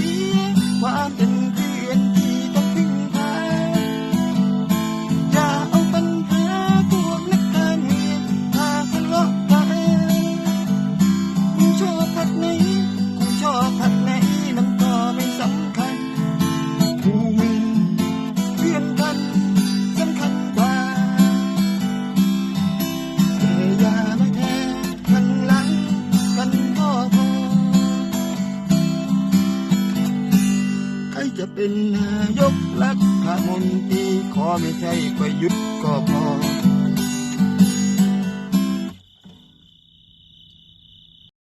ទីបាន อไม่ใช่ประยุทธ์ก็พอ